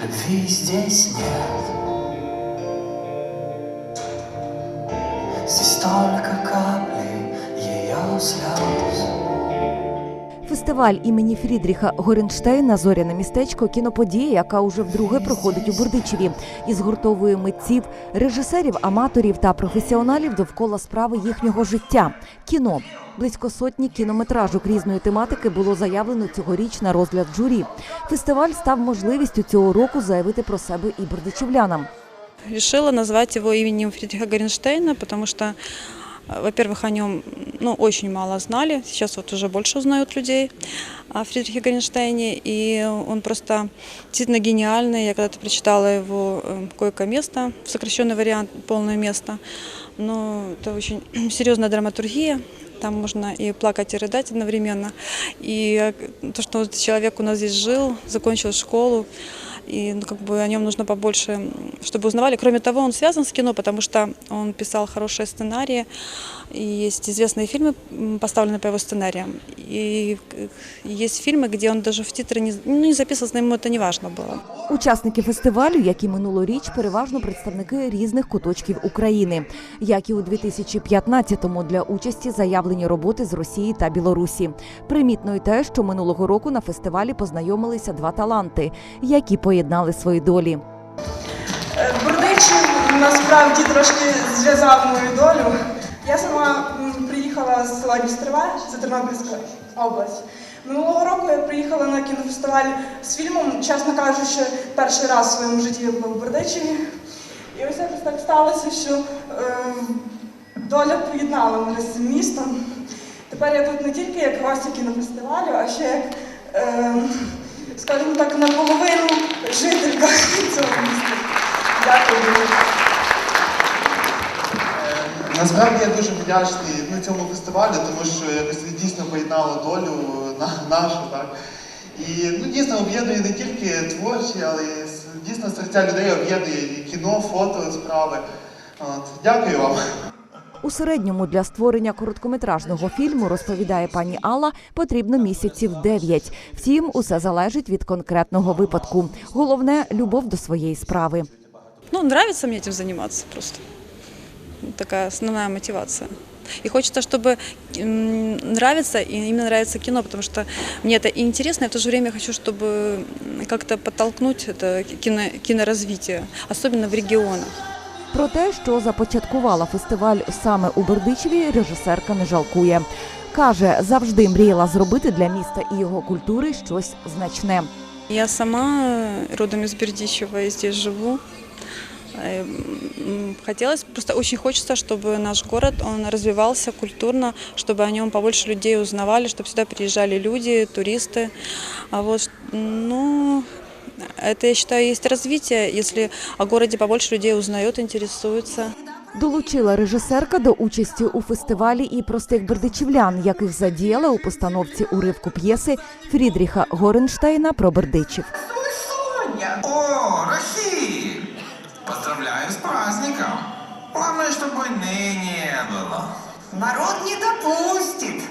Любви здесь нет. Здесь только капли ее слез Фестиваль імені Фрідріха Горенштейна Зоряне містечко кіноподія, яка уже вдруге проходить у Бердичеві і згуртовує митців, режисерів, аматорів та професіоналів довкола справи їхнього життя. Кіно близько сотні кінометражок різної тематики було заявлено цьогоріч на розгляд журі. Фестиваль став можливістю цього року заявити про себе і бердичевлянам. Решила назвать его именем Фридриха Горенштейна, потому что, во-первых, о нем ну, очень мало знали. Сейчас вот уже больше узнают людей о Фридрихе Горенштейне. И он просто действительно гениальный. Я когда-то прочитала его э, «Койко-место», сокращенный вариант «Полное место». Но это очень серьезная драматургия. Там можно и плакать, и рыдать одновременно. И э, то, что вот человек у нас здесь жил, закончил школу, и ну, как бы о нем нужно побольше, м, чтобы узнавали. Кроме того, он связан с кино, потому что он писал хорошие сценарии, и есть известные фильмы, м, поставленные по его сценариям. И э, есть фильмы, где он даже в титры не, ну, не записывался, но ему это не важно было. Учасники фестивалю, як і минулоріч, переважно представники різних куточків України, як і у 2015-му для участі заявлені роботи з Росії та Білорусі. Примітно й те, що минулого року на фестивалі познайомилися два таланти, які поєднали свої долі. Е, Бердичів насправді трошки зв'язав мою долю. Я сама приїхала з села Дністрове, це Тернопільська область. Минулого року я приїхала на кінофестиваль з фільмом, чесно кажучи, перший раз в своєму житті я була в Бердичеві. І ось якось так сталося, що е, доля поєднала мене з цим містом. Тепер я тут не тільки як гостя кінофестивалю, а ще як, е, скажімо так, наполовину. Дякую. Насправді я дуже вдячний ну, цьому фестивалю, тому що якось дійсно поєднало долю на, нашу, так. І ну, дійсно об'єднує не тільки творчі, але й дійсно серця людей об'єднує і кіно, фото, справи. От. Дякую вам. У середньому для створення короткометражного фільму, розповідає пані Алла, потрібно місяців дев'ять. Втім, усе залежить від конкретного випадку. Головне любов до своєї справи Ну, нравится мне этим заниматься просто. Такая основная мотивация. И хочется, чтобы м, нравится, и именно нравится кино, потому что мне это и интересно, и в то же время хочу, чтобы м, как-то подтолкнуть это кино, киноразвитие, особенно в регионах. Про те, що започаткувала фестиваль саме у Бердичеві, режисерка не жалкує. Каже, завжди мріяла зробити для міста і його культури щось значне. Я сама э, родом из Бердичева и здесь живу. Э, м, Хотелось, просто очень хочется, чтобы наш город он развивался культурно, чтобы о нем побольше людей узнавали, чтобы сюда приезжали люди, туристы. А вот, ну, это, я считаю, есть развитие, если о городе побольше людей узнает, интересуется. Долучила режисерка до участі у фестивалі і простих бердичівлян, яких задіяла у постановці уривку п'єси Фрідріха Горенштейна про Бердичів. Соня! О, Рахиль! Поздравляю с праздником! Главное, чтобы войны не было. Народ не допустит.